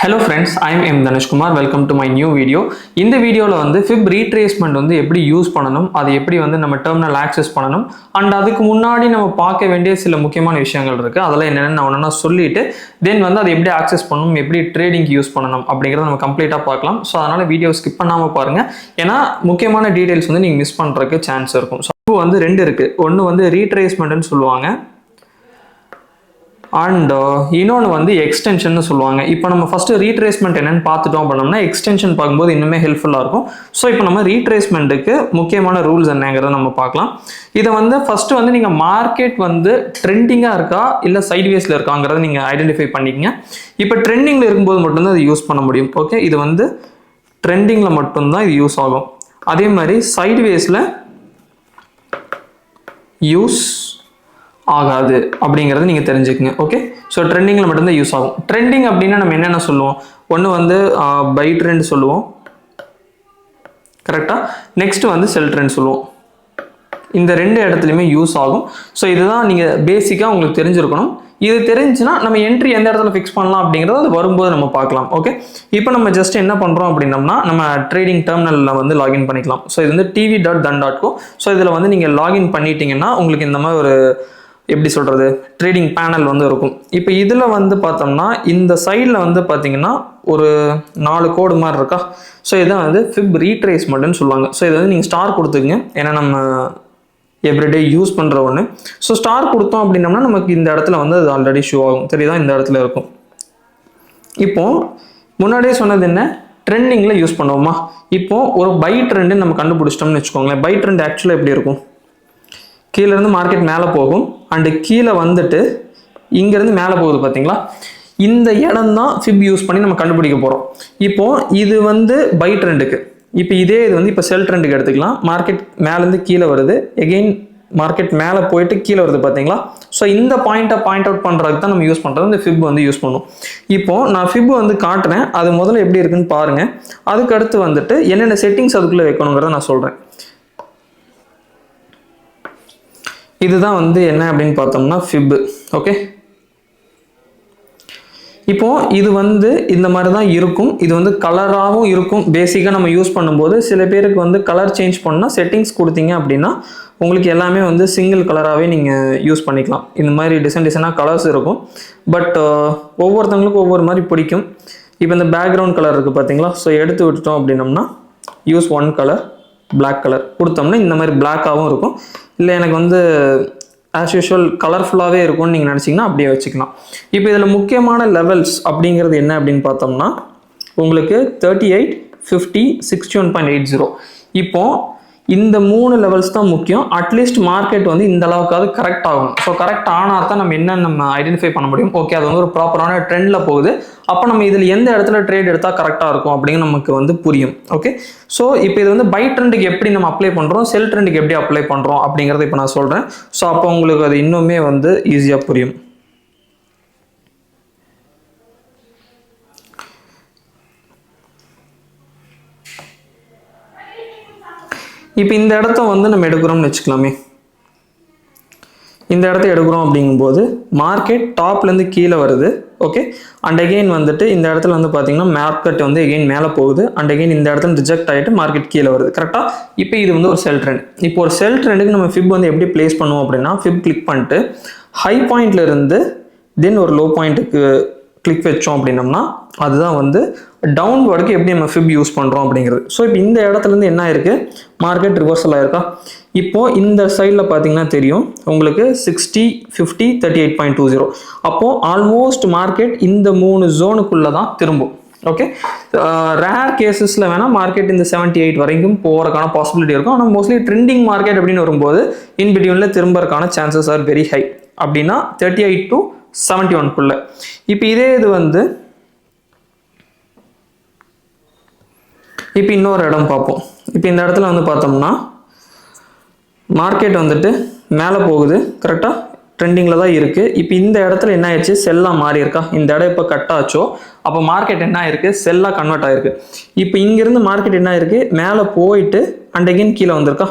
Hello friends I'm M Dhanushkumar welcome to my new video இந்த வீடியோவில் வந்து ஃபிப் retracement வந்து எப்படி யூஸ் பண்ணணும் அது எப்படி வந்து நம்ம டெர்மினல் ஆக்சஸ் பண்ணணும் அண்ட் அதுக்கு முன்னாடி நம்ம பார்க்க வேண்டிய சில முக்கியமான விஷயங்கள் இருக்குது அதெல்லாம் என்னென்னு நான் ஒன்றா சொல்லிட்டு தென் வந்து அதை எப்படி ஆக்சஸ் பண்ணணும் எப்படி ட்ரேடிங் யூஸ் பண்ணணும் அப்படிங்கிறத நம்ம கம்ப்ளீட்டாக பார்க்கலாம். ஸோ அதனால் வீடியோ ஸ்கிப் பண்ணாமல் பாருங்கள் ஏன்னா முக்கியமான டீட்டெயில்ஸ் வந்து நீங்கள் மிஸ் பண்ணுறதுக்கு சான்ஸ் இருக்கும். ஸோ வந்து ரெண்டு இருக்குது ஒன்று வந்து ரீட்ரேஸ்மெண்ட்னு சொல்லுவாங்க. அண்ட் uh, இன்னொன்று வந்து எக்ஸ்டென்ஷன் சொல்லுவாங்க. இப்போ நம்ம ஃபஸ்ட்டு ரீட்ரேஸ்மெண்ட் என்னென்னு பார்த்துட்டோம் பண்ணோம்னா எக்ஸ்டென்ஷன் பார்க்கும்போது இன்னுமே ஹெல்ப்ஃபுல்லாக இருக்கும். ஸோ இப்போ நம்ம ரீட்ரேஸ்மெண்ட்டுக்கு முக்கியமான ரூல்ஸ் என்னங்கிறத நம்ம பார்க்கலாம். இதை வந்து ஃபஸ்ட்டு வந்து நீங்கள் மார்க்கெட் வந்து ட்ரெண்டிங்காக இருக்கா இல்லை சைட்வேஸில் இருக்காங்கிறத நீங்கள் ஐடென்டிஃபை பண்ணிக்கங்க. இப்போ ட்ரெண்டிங்கில் இருக்கும்போது மட்டும்தான் இது யூஸ் பண்ண முடியும். ஓகே இது வந்து ட்ரெண்டிங்கில் மட்டும்தான் இது யூஸ் ஆகும். அதே மாதிரி சைட்வேஸில் யூஸ் ஆகாது அப்படிங்கிறத நீங்கள் தெரிஞ்சுக்கங்க ஓகே ஸோ ட்ரெண்டிங்கில் மட்டும்தான் யூஸ் ஆகும். ட்ரெண்டிங் அப்படின்னா நம்ம என்னென்ன சொல்லுவோம்? ஒன்று வந்து பை ட்ரெண்ட் சொல்லுவோம். கரெக்டாக நெக்ஸ்ட் வந்து செல் ட்ரெண்ட் சொல்லுவோம். இந்த ரெண்டு இடத்துலையுமே யூஸ் ஆகும். ஸோ இதுதான் நீங்கள் பேசிக்காக உங்களுக்கு தெரிஞ்சிருக்கணும். இது தெரிஞ்சுன்னா நம்ம என்ட்ரி எந்த இடத்துல ஃபிக்ஸ் பண்ணலாம் அப்படிங்கிறத அது வரும்போது நம்ம பார்க்கலாம் ஓகே இப்போ நம்ம ஜஸ்ட் என்ன பண்ணுறோம் அப்படின்னம்னா நம்ம ட்ரேடிங் டெர்மினலில் வந்து லாகின் பண்ணிக்கலாம். ஸோ இது வந்து TV dot Dhan dot co so இதில் வந்து நீங்கள் லாகின் பண்ணிட்டீங்கன்னா உங்களுக்கு இந்த மாதிரி ஒரு எப்படி சொல்கிறது ட்ரேடிங் பேனல் வந்து இருக்கும். இப்போ இதில் வந்து பார்த்தோம்னா இந்த சைடில் வந்து பார்த்தீங்கன்னா ஒரு நாலு கோடு மாதிரி இருக்கா? ஸோ இதான் வந்து ஃபிப் ரீட்ரேஸ்மெண்ட்னு சொல்லுவாங்க. ஸோ இதை வந்து நீங்கள் ஸ்டார் கொடுத்துங்க ஏன்னா நம்ம எவ்ரிடே யூஸ் பண்ணுற ஒன்று ஸோ ஸ்டார் கொடுத்தோம் அப்படின்னம்னா நமக்கு இந்த இடத்துல வந்து அது ஆல்ரெடி ஷோ ஆகும். தெரியுதா? இந்த இடத்துல இருக்கும். இப்போ முன்னாடியே சொன்னது என்ன? ட்ரெண்டிங்கில் யூஸ் பண்ணுவோமா? இப்போ ஒரு பை ட்ரெண்டு நம்ம கண்டுபிடிச்சிட்டோம்னு வச்சுக்கோங்களேன். பை ட்ரெண்ட் ஆக்சுவலாக எப்படி இருக்கும்? கீழேருந்து மார்க்கெட் மேலே போகும். அண்டு கீழே வந்துட்டு இங்கேருந்து மேலே போகுது பார்த்தீங்களா இந்த இடம் தான் ஃபிப் யூஸ் பண்ணி நம்ம கண்டுபிடிக்க போகிறோம் இப்போது இது வந்து பை ட்ரெண்டுக்கு இப்போ இதே இது வந்து இப்போ செல் ட்ரெண்டுக்கு எடுத்துக்கலாம். மார்க்கெட் மேலேருந்து கீழே வருது. எகெயின் மார்க்கெட் மேலே போயிட்டு கீழே வருது பார்த்தீங்களா ஸோ இந்த பாயிண்ட்டை பாயிண்ட் அவுட் பண்ணுறதுக்கு தான் நம்ம யூஸ் பண்ணுறது இந்த ஃபிப் வந்து யூஸ் பண்ணும். இப்போது நான் ஃபிப் வந்து காட்டுறேன். அது முதல்ல எப்படி இருக்குன்னு பாருங்கள் அதுக்கு அடுத்து வந்துட்டு என்னென்ன செட்டிங்ஸ் அதுக்குள்ளே வைக்கணுங்கிறத நான் சொல்கிறேன் இதுதான் வந்து என்ன அப்படின்னு பார்த்தோம்னா ஃபிப் ஓகே இப்போ இது வந்து இந்த மாதிரி தான் இருக்கும். இது வந்து கலராகவும் இருக்கும். பேசிக்காக நம்ம யூஸ் பண்ணும்போது சில பேருக்கு வந்து கலர் சேஞ்ச் பண்ணால் செட்டிங்ஸ் கொடுத்தீங்க அப்படின்னா உங்களுக்கு எல்லாமே வந்து சிங்கிள் கலராகவே நீங்கள் யூஸ் பண்ணிக்கலாம். இந்த மாதிரி டிசைன் டிசைனாக கலர்ஸ் இருக்கும். பட் uh, ஒவ்வொருத்தவங்களுக்கும் ஒவ்வொரு மாதிரி பிடிக்கும். இப்போ இந்த பேக்ரவுண்ட் கலர் இருக்குது பார்த்தீங்களா? ஸோ எடுத்து விட்டுட்டோம் அப்படின்னம்னா use one colour black colour கொடுத்தோம்னா இந்த மாதிரி பிளாக்காகவும் இருக்கும். இல்லை எனக்கு வந்து ஆஸ் யூஷுவல் கலர்ஃபுல்லாகவே இருக்கும்னு நீங்கள் நினச்சிங்கன்னா அப்படியே வச்சுக்கலாம். இப்போ இதில் முக்கியமான லெவல்ஸ் அப்படிங்கிறது என்ன அப்படின்னு பார்த்தோம்னா உங்களுக்கு thirty eight fifty sixty one point eight zero இப்போது இந்த மூணு லெவல்ஸ் தான் முக்கியம். அட்லீஸ்ட் மார்க்கெட் வந்து இந்த அளவுக்காவது கரெக்ட் ஆகும் ஸோ கரெக்ட் ஆனால் தான் நம்ம என்ன நம்ம ஐடென்டிஃபை பண்ண முடியும்? ஓகே அது வந்து ஒரு ப்ராப்பரான ட்ரெண்டில் போகுது. அப்போ நம்ம இதில் எந்த இடத்துல ட்ரேட் எடுத்தால் கரெக்டாக இருக்கும் அப்படின்னு நமக்கு வந்து புரியும். ஓகே ஸோ இப்போ இது வந்து பை ட்ரெண்டுக்கு எப்படி நம்ம அப்ளை பண்ணுறோம் செல் ட்ரெண்டுக்கு எப்படி அப்ளை பண்ணுறோம் அப்படிங்கிறத இப்போ நான் சொல்கிறேன் ஸோ அப்போ உங்களுக்கு அது இன்னுமே வந்து ஈஸியாக புரியும். இப்போ இந்த இடத்த வந்து நம்ம எடுக்கிறோம்னு வச்சுக்கலாமே. இந்த இடத்த எடுக்கிறோம் அப்படிங்கும்போது மார்க்கெட் டாப்லேருந்து கீழே வருது ஓகே அண்ட் அகெயின் வந்துட்டு இந்த இடத்துல வந்து பார்த்தீங்கன்னா மார்க்கெட் வந்து எகெயின் மேலே போகுது. அண்ட் அகெயின் இந்த இடத்துல ரிஜெக்ட் ஆகிட்டு மார்க்கெட் கீழே வருது. கரெக்டாக இப்போ இது வந்து ஒரு செல் ட்ரெண்ட் இப்போ ஒரு செல் ட்ரெண்டுக்கு நம்ம ஃபிப் வந்து எப்படி ப்ளேஸ் பண்ணுவோம் அப்படின்னா ஃபிப் கிளிக் பண்ணிட்டு ஹை பாயிண்ட்லேருந்து தென் ஒரு லோ பாயிண்ட்டுக்கு கிளிக் வச்சோம் அப்படின்னம்னா அதுதான் வந்து டவுன்வர்டுக்கு எப்படி நம்ம ஃபிப் யூஸ் பண்ணுறோம் அப்படிங்கிறது. ஸோ இப்போ இந்த இடத்துலேருந்து என்ன ஆயிருக்கு? மார்க்கெட் ரிவர்சல் ஆயிருக்கா? இப்போது இந்த சைடில் பார்த்தீங்கன்னா தெரியும். உங்களுக்கு sixty fifty thirty eight point two zero அப்போது ஆல்மோஸ்ட் மார்க்கெட் இந்த மூணு ஜோனுக்குள்ளே தான் திரும்பும். ஓகே ரேர் கேசஸில் வேணால் மார்க்கெட் இந்த செவன்ட்டி எயிட் வரைக்கும் போகிறக்கான பாசிபிலிட்டி இருக்கும். ஆனால் மோஸ்ட்லி ட்ரெண்டிங் மார்க்கெட் அப்படின்னு வரும்போது இன் பிட்வீனில் சான்சஸ் ஆர் வெரி ஹை அப்படின்னா தேர்ட்டி எயிட் டு செவன்ட்டி ஒன்குள்ளே இப்போ இதே இது வந்து இப்போ இன்னொரு இடம் பார்ப்போம். இப்போ இந்த இடத்துல வந்து பார்த்தோம்னா மார்க்கெட் வந்துட்டு மேலே போகுது கரெக்டாக ட்ரெண்டிங்கில் தான் இருக்குது இப்போ இந்த இடத்துல என்ன ஆயிடுச்சு? செல்லாக மாறி இருக்கா? இந்த இடம் இப்போ கட் ஆச்சோ? அப்போ மார்க்கெட் என்ன ஆயிருக்கு? செல்லாக கன்வெர்ட் ஆயிருக்கு. இப்போ இங்கேருந்து மார்க்கெட் என்ன ஆயிருக்கு? மேலே போயிட்டு அண்ட் அகெயின் கீழே வந்திருக்கா?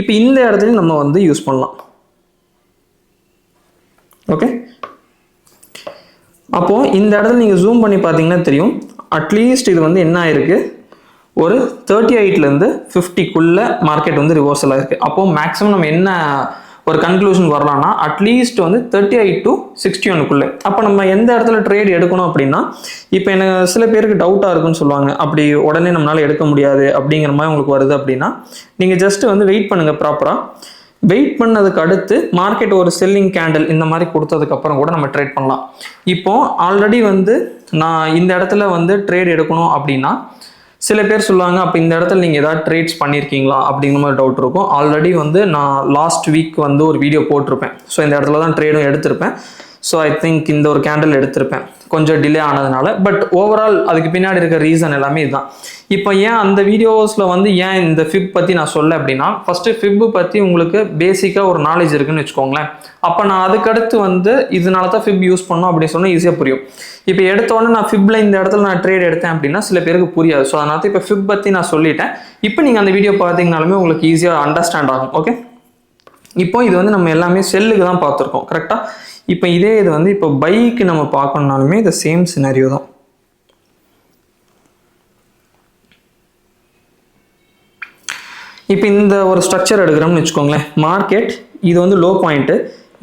இப்போ இந்த இடத்துலையும் நம்ம வந்து யூஸ் பண்ணலாம். ஓகே அப்போது இந்த இடத்துல நீங்கள் ஜூம் பண்ணி பார்த்தீங்கன்னா தெரியும். அட்லீஸ்ட் இது வந்து என்ன ஆயிருக்கு? ஒரு தேர்ட்டி எயிட்லேருந்து ஃபிஃப்டிக்குள்ளே மார்க்கெட் வந்து ரிவர்சலாக ஆயிருக்கு. அப்போது மேக்ஸிமம் நம்ம என்ன ஒரு கன்க்ளூஷன் வரலாம்னா அட்லீஸ்ட் வந்து தேர்ட்டி எயிட் டு சிக்ஸ்டி ஒனுக்குள்ளே அப்போ நம்ம எந்த இடத்துல ட்ரேட் எடுக்கணும் அப்படின்னா இப்போ எனக்கு சில பேருக்கு டவுட்டாக இருக்குன்னு சொல்லுவாங்க. அப்படி உடனே நம்மளால் எடுக்க முடியாது அப்படிங்கிற மாதிரி உங்களுக்கு வருது அப்படின்னா நீங்கள் ஜஸ்ட் வந்து வெயிட் பண்ணுங்கள் ப்ராப்பராக வெயிட் பண்ணதுக்கு அடுத்து மார்க்கெட் ஒரு செல்லிங் கேண்டில் இந்த மாதிரி கொடுத்ததுக்கு அப்புறம் கூட நம்ம ட்ரேட் பண்ணலாம். இப்போ ஆல்ரெடி வந்து நான் இந்த இடத்துல வந்து ட்ரேட் எடுக்கணும் அப்படின்னா சில பேர் சொல்லுவாங்க அப்போ இந்த இடத்துல நீங்கள் ஏதாவது ட்ரேட்ஸ் பண்ணியிருக்கீங்களா அப்படிங்கிற மாதிரி டவுட் இருக்கும். ஆல்ரெடி வந்து நான் லாஸ்ட் வீக் வந்து ஒரு வீடியோ போட்டிருப்பேன். ஸோ இந்த இடத்துல தான் ட்ரேடும் எடுத்திருப்பேன். ஸோ ஐ திங்க் இந்த ஒரு கேண்டில் எடுத்திருப்பேன். கொஞ்சம் டிலே ஆனதுனால. பட் ஓவரால் அதுக்கு பின்னாடி இருக்க ரீசன் எல்லாமே இதுதான். இப்போ ஏன் அந்த வீடியோஸில் வந்து ஏன் இந்த ஃபிப் பற்றி நான் சொல்ல அப்படின்னா ஃபஸ்ட்டு ஃபிப்பு பற்றி உங்களுக்கு பேசிக்காக ஒரு நாலேஜ் இருக்குன்னு வச்சுக்கோங்களேன். அப்போ நான் அதுக்கடுத்து வந்து இதனால தான் ஃபிப் யூஸ் பண்ணோம் அப்படின்னு சொன்னால் ஈஸியாக புரியும். இப்போ எடுத்தோடனே நான் ஃபிப்பில் இந்த இடத்துல நான் ட்ரேட் எடுத்தேன் அப்படின்னா சில பேருக்கு புரியாது. ஸோ அதனால இப்போ ஃபிப் பற்றி நான் சொல்லிட்டேன். இப்போ நீங்கள் அந்த வீடியோ பார்த்தீங்கனாலுமே உங்களுக்கு ஈஸியாக அண்டர்ஸ்டாண்ட் ஆகும். ஓகே இப்போ இது வந்து நம்ம எல்லாமே செல்லுக்கு தான் பார்த்துருக்கோம் கரெக்டாக இப்போ இதே இது வந்து இப்போ பைக்கு நம்ம பார்க்கணுனாலுமே இது சேம் சினாரியோ தான். இப்போ இந்த ஒரு ஸ்ட்ரக்சர் எடுக்கிறோம்னு வச்சுக்கோங்களேன். மார்க்கெட் இது வந்து லோ பாயிண்ட்டு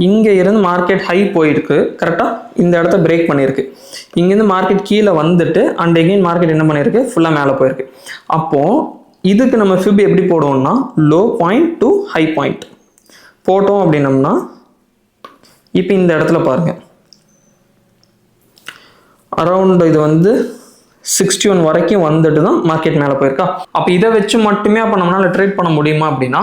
இங்கே இருந்து மார்க்கெட் ஹை போயிருக்கு கரெக்டாக இந்த இடத்த பிரேக் பண்ணியிருக்கு. இங்கேருந்து மார்க்கெட் கீழே வந்துட்டு அண்ட் எகெயின் மார்க்கெட் என்ன பண்ணியிருக்கு? ஃபுல்லாக மேலே போயிருக்கு. அப்போது இதுக்கு நம்ம ஃபிப் எப்படி போடுவோம்னா low point to high point போட்டோம் அப்படின்னம்னா இப்போ இந்த இடத்துல பாருங்கள் அரௌண்ட் இது வந்து சிக்ஸ்டி ஒன் வரைக்கும் வந்துட்டு தான் மார்க்கெட் மேலே போயிருக்கா. அப்போ இதை வச்சு மட்டுமே அப்போ நம்மளால் ட்ரேட் பண்ண முடியுமா அப்படின்னா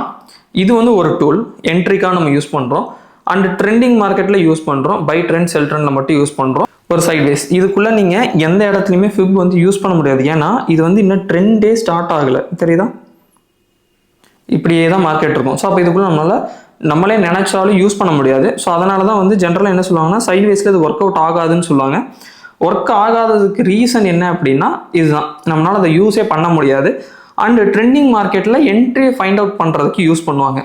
இது வந்து ஒரு டூல் என்ட்ரிக்காக நம்ம யூஸ் பண்ணுறோம் அண்ட் ட்ரெண்டிங் மார்க்கெட்டில் யூஸ் பண்ணுறோம் பை ட்ரெண்ட் செல் ட்ரெண்டில் மட்டும் யூஸ் பண்ணுறோம் ஒரு சைட்வேஸ் இதுக்குள்ளே நீங்கள் எந்த இடத்துலையுமே ஃபிப் வந்து யூஸ் பண்ண முடியாது. ஏன்னா இது வந்து இன்னும் ட்ரெண்டே ஸ்டார்ட் ஆகலை. தெரியுதா? இப்படியே தான் மார்க்கெட் இருக்கும். ஸோ அப்போ இதுக்குள்ளே நம்மளால் நம்மளே நினைச்சாலும் யூஸ் பண்ண முடியாது. ஸோ அதனால தான் வந்து ஜென்ரலாக என்ன சொல்லுவாங்கன்னா சைட்வேஸில் இது ஒர்க் அவுட் ஆகாதுன்னு சொல்லுவாங்க. ஒர்க் ஆகாததுக்கு ரீசன் என்ன அப்படின்னா இதுதான். நம்மளால் அதை யூஸே பண்ண முடியாது. அண்டு ட்ரெண்டிங் மார்க்கெட்டில் என்ட்ரி ஃபைண்ட் அவுட் பண்ணுறதுக்கு யூஸ் பண்ணுவாங்க.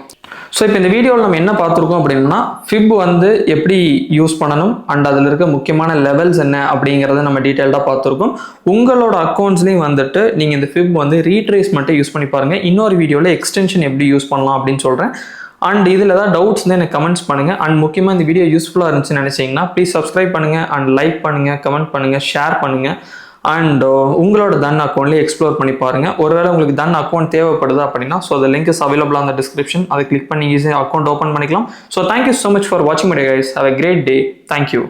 ஸோ இப்போ இந்த வீடியோவில் நம்ம என்ன பார்த்துருக்கோம் அப்படின்னா ஃபிப் வந்து எப்படி யூஸ் பண்ணணும் அண்ட் அதில் இருக்க முக்கியமான லெவல்ஸ் என்ன அப்படிங்கிறத நம்ம டீட்டெயில்டாக பார்த்துருக்கோம். உங்களோட அக்கௌண்ட்ஸ்லேயும் வந்துட்டு நீங்கள் இந்த ஃபிப் வந்து ரீட்ரேஸ் மட்டும் யூஸ் பண்ணி பாருங்கள் இன்னொரு வீடியோவில் எக்ஸ்டென்ஷன் எப்படி யூஸ் பண்ணலாம் அப்படின்னு சொல்கிறேன் அண்ட் இதில் ஏதாவது டவுட்ஸ் தான் எனக்கு கமெண்ட்ஸ் பண்ணுங்கள் அண்ட் முக்கியமாக இந்த வீடியோ யூஸ்ஃபுல்லாக இருந்துச்சுன்னு நினச்சிங்கன்னா ப்ளீஸ் சப்ஸ்கிரைப் பண்ணுங்கள் அண்ட் லைக் பண்ணுங்கள் கமெண்ட் பண்ணுங்கள் ஷேர் பண்ணுங்கள் அண்ட் uh, உங்களோட தன் அக்கௌண்ட்லேயே எக்ஸ்ப்ளோர் பண்ணி பாருங்கள் ஒருவேளை உங்களுக்கு தன் அக்கௌண்ட் தேவைப்படுது அப்படின்னா ஸோ அந்த லிங்க் இஸ் அவைலபிள் அந்த டிஸ்கிரிப்ஷன் அதை கிளிக் பண்ணி ஈஸியாக அக்கௌண்ட் ஓப்பன் பண்ணிக்கலாம். So thank you so much for வாட்சிங் my guys have a great day thank you